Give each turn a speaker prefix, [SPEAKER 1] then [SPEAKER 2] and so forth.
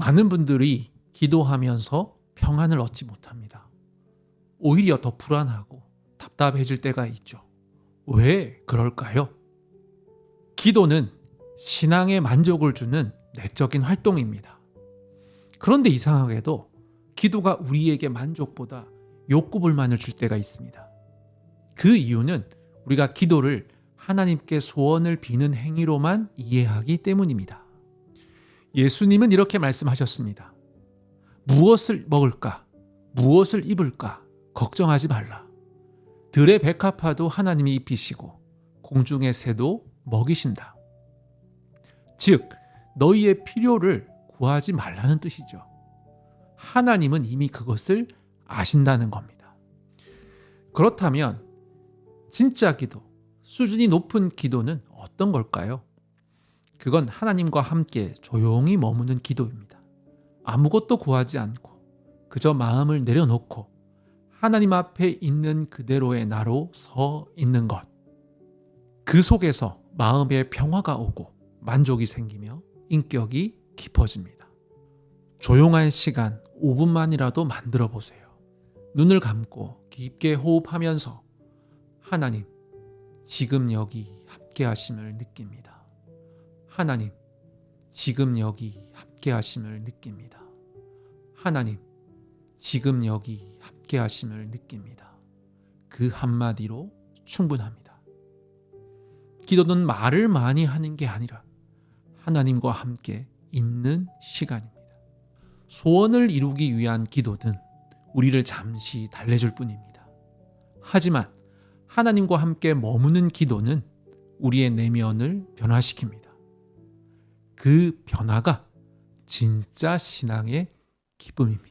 [SPEAKER 1] 많은 분들이 기도하면서 평안을 얻지 못합니다. 오히려 더 불안하고 답답해질 때가 있죠. 왜 그럴까요? 기도는 신앙에 만족을 주는 내적인 활동입니다. 그런데 이상하게도 기도가 우리에게 만족보다 욕구 불만을 줄 때가 있습니다. 그 이유는 우리가 기도를 하나님께 소원을 비는 행위로만 이해하기 때문입니다. 예수님은 이렇게 말씀하셨습니다. 무엇을 먹을까? 무엇을 입을까? 걱정하지 말라. 들의 백합화도 하나님이 입히시고 공중의 새도 먹이신다. 즉, 너희의 필요를 구하지 말라는 뜻이죠. 하나님은 이미 그것을 아신다는 겁니다. 그렇다면 진짜 기도, 수준이 높은 기도는 어떤 걸까요? 그건 하나님과 함께 조용히 머무는 기도입니다. 아무것도 구하지 않고 그저 마음을 내려놓고 하나님 앞에 있는 그대로의 나로 서 있는 것. 그 속에서 마음의 평화가 오고 만족이 생기며 인격이 깊어집니다. 조용한 시간 5분만이라도 만들어 보세요. 눈을 감고 깊게 호흡하면서 하나님, 지금 여기 함께 하심을 느낍니다. 하나님, 지금 여기 함께 하심을 느낍니다. 하나님, 지금 여기 함께 하심을 느낍니다. 그 한마디로 충분합니다. 기도는 말을 많이 하는 게 아니라 하나님과 함께 있는 시간입니다. 소원을 이루기 위한 기도는 우리를 잠시 달래줄 뿐입니다. 하지만 하나님과 함께 머무는 기도는 우리의 내면을 변화시킵니다. 그 변화가 진짜 신앙의 기쁨입니다.